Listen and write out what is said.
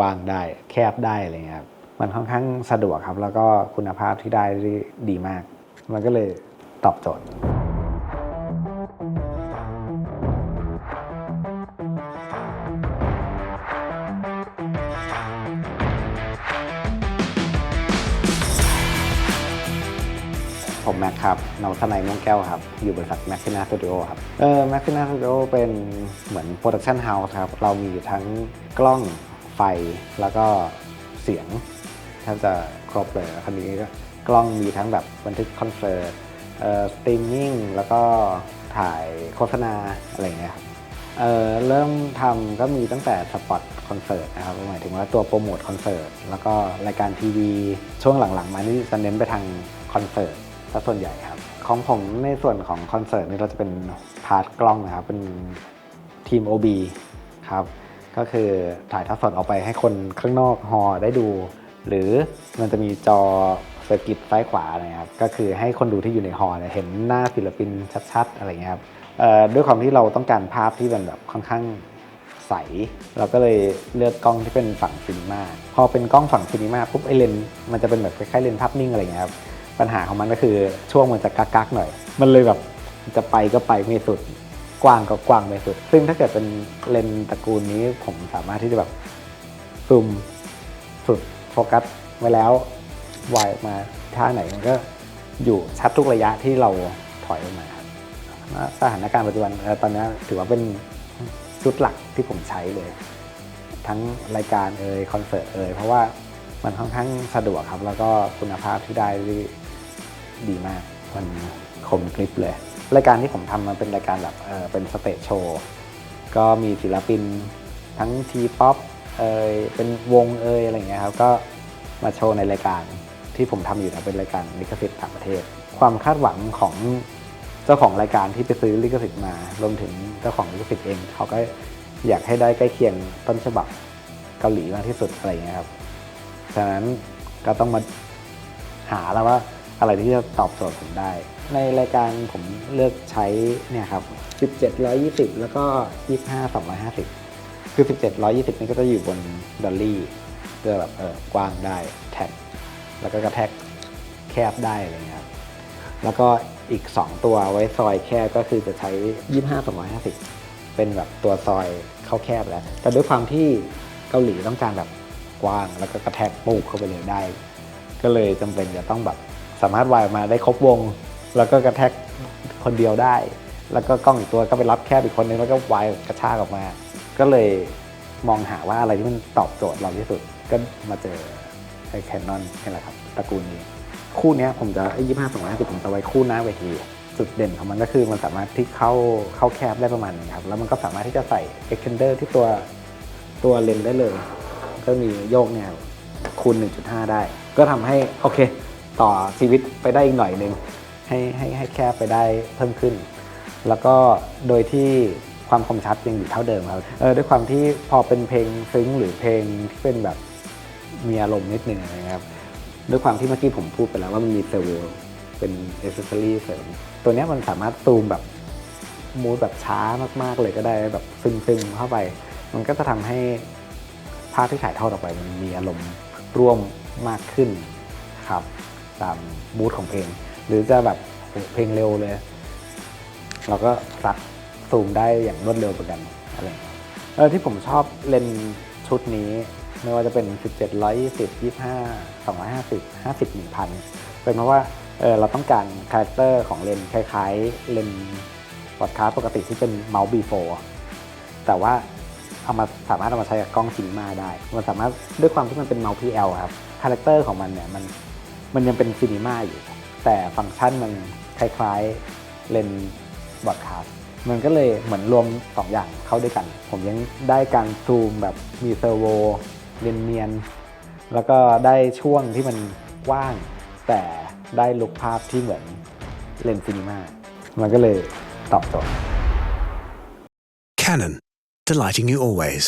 กว้างได้ แคบได้อะไรเงี้ยครับมันค่อนข้างสะดวกครับ แล้วก็คุณภาพที่ได้ดีมาก มันก็เลยตอบโจทย์ผมแม็กครับนวทนายม่วงแก้วครับ อยู่บริษัท m a x i n a Studio ครับ เออ m a x i n a Studio เป็นเหมือนโปรดักชันเฮาส์ครับ เรามีทั้งกล้อง ฟแล้วก็เสียงแทบจะครบเลยคันนี้ก็กล้องมีทั้งแบบบันทึกคอนเสิร์ตเอ่อสตรีมมิ่งแล้วก็ถ่ายโฆษณาอะไรเงี้ยครับเอ่อเริ่มทำก็มีตั้งแต่สปอตคอนเสิร์ตนะครับหมายถึงว่าตัวโปรโมทคอนเสิร์ตแล้วก็รายการทีวีช่วงหลังๆ มานี่จะเน้นไปทางคอนเสิร์ตซะส่วนใหญ่ครับ ของผมในส่วนของคอนเสิร์ตนี่เราจะเป็นพาร์ทกล้องนะครับ เป็นทีม OB ครับ ก็คือถ่ายทอดสดออกไปให้คนข้างนอกฮอได้ดู หรือมันจะมีจอเซอร์กิตซ้ายขวานะครับก็คือให้คนดูที่อยู่ในฮอเนเห็นหน้าศิลปินชัดๆ อะไรเงี้ยครับด้วยความที่เราต้องการภาพที่มันแบบค่อนข้างใส เราก็เลยเลือกกล้องที่เป็นฝั่งซินิมาพอเป็นกล้องฝั่งซินิมาปุ๊บไอเลนมันจะเป็นแบบคล้ายๆเลนภาพนิ่งอะไรเงี้ยครับปัญหาของมันก็คือช่วงมันจะกักๆหน่อย มันเลยแบบจะไปก็ไปไม่สุด กว้างก็กว้างไม่สุด ซึ่งถ้าเกิดเป็นเลนส์ตระกูลนี้ผมสามารถที่จะแบบซูมสุดโฟกัสไว้แล้ววายออกมาท่าไหนมันก็อยู่ชัดทุกระยะที่เราถอยออกมาครับสถานการณ์ปัจจุบันตอนนี้ถือว่าเป็นชุดหลักที่ผมใช้เลย ทั้งรายการเอ่ยคอนเสิร์ตเอ่ยเพราะว่ามันค่อนข้างสะดวกครับ แล้วก็คุณภาพที่ได้ดีมากมันคมกริบเลย รายการที่ผมทำมันเป็นรายการแบบเออเป็นสเตจโชว์ก็มีศิลปินทั้งทีป๊อปเอยเป็นวงเอยอะไรอย่างเงี้ยครับก็มาโชว์ในรายการที่ผมทำอยู่นะเป็นรายการลิขสิทธิ์ต่างประเทศ ความคาดหวังของเจ้าของรายการที่ไปซื้อลิขสิทธิ์มารวมถึงเจ้าของลิขสิทธิ์เอง เขาก็อยากให้ได้ใกล้เคียงต้นฉบับเกาหลีมากที่สุดอะไรเงี้ยครับฉะนั้นก็ต้องมาหาแล้วว่าอะไรที่จะตอบโจทย์ผมได้ ในรายการผมเลือกใช้เนี่ยครับ17 120 แล้วก็ 25 250 คือ 17 120 นี่ก็จะอยู่บนดอลลี่เพื่อแบบเออกว้างได้แท็กแล้วก็กระแทกแคบได้อะไรเงี้ยครับแล้วก็อีก 2 ตัวไว้ซอยแคบก็คือจะใช้ 25 250 เป็นแบบตัวซอยเข้าแคบแล้ว แต่ด้วยความที่เกาหลีต้องการแบบกว้าง แล้วก็กระแทกปูกเข้าไปเลยได้ ก็เลยจำเป็นจะต้องแบบสามารถวายออกมาได้ครบวง แล้วก็กระแทกคนเดียวได้ แล้วก็กล้องอีกตัวก็ไปรับแคบอีกคนนึงแล้วก็วายกระชากออกมา ก็เลยมองหาว่าอะไรที่มันตอบโจทย์เราที่สุดก็มาเจอไอ้แคนนอนนี่แหละครับตระกูลนี้คู่นี้ผมจะไอ้ยี่ห้าสองร้อยห้าสิบผมจะไว้คู่หน้าเวทีจุดเด่นของมันก็คือมันสามารถที่เข้าเข้าแคบได้ประมาณนี้ครับแล้วมันก็สามารถที่จะใส่ extender ที่ตัวตัวเลนได้เลย ก็มีโยกเนี่ยคูณ 1.5 ได้ ก็ทำให้โอเค ต่อชีวิตไปได้อีกหน่อยนึง ให้ให้ให้แคบไปได้เพิ่มขึ้น แล้วก็โดยที่ความคมชัดยังอยู่เท่าเดิมครับเออด้วยความที่พอเป็นเพลงซึ้งหรือเพลงที่เป็นแบบมีอารมณ์นิดนึงนะครับด้วยความที่เมื่อกี้ผมพูดไปแล้วว่ามันมีเซอร์โวเป็นเอเซอรี่เสริมตัวเนี้ยมันสามารถซูมแบบมูดแบบช้ามากๆเลยก็ได้แบบซึมๆเข้าไป มันก็จะทำให้ภาพที่ถ่ายทอดออกไปมันมีอารมณ์ร่วมมากขึ้นครับ ตามมูดของเพลง หรือจะแบบเพลงเร็วเลย เราก็ซัดซูมได้อย่างรวดเร็วเหมือนกันอะไรเออที่ผมชอบเลนชุดนี้ ไม่ว่าจะเป็น 17 120 25 250 50 1000 เป็นเพราะว่าเออเราต้องการคาแรคเตอร์ของเลนคล้ายๆ เลนบอดคาสต์ปกติที่เป็นเมาส์บีโฟแต่ว่าเอามาสามารถเอามาใช้กับกล้องซินมาได้ มันสามารถด้วยความที่มันเป็นเมาส์ PL ครับ คาแรคเตอร์ของมันเนี่ยมันมันยังเป็นซินิมาอยู่ แต่ฟังก์ชันมันคล้ายๆเลนส์บอดคาสมันก็เลยเหมือนรวม 2 อย่างเข้าด้วยกัน ผมยังได้การซูมแบบมีเซอร์โวเนียน แล้วก็ได้ช่วงที่มันกว้าง แต่ได้ลุกภาพที่เหมือนเลนส์ซีนีมามันก็เลยตอบโจทย์ Canon, delighting you always.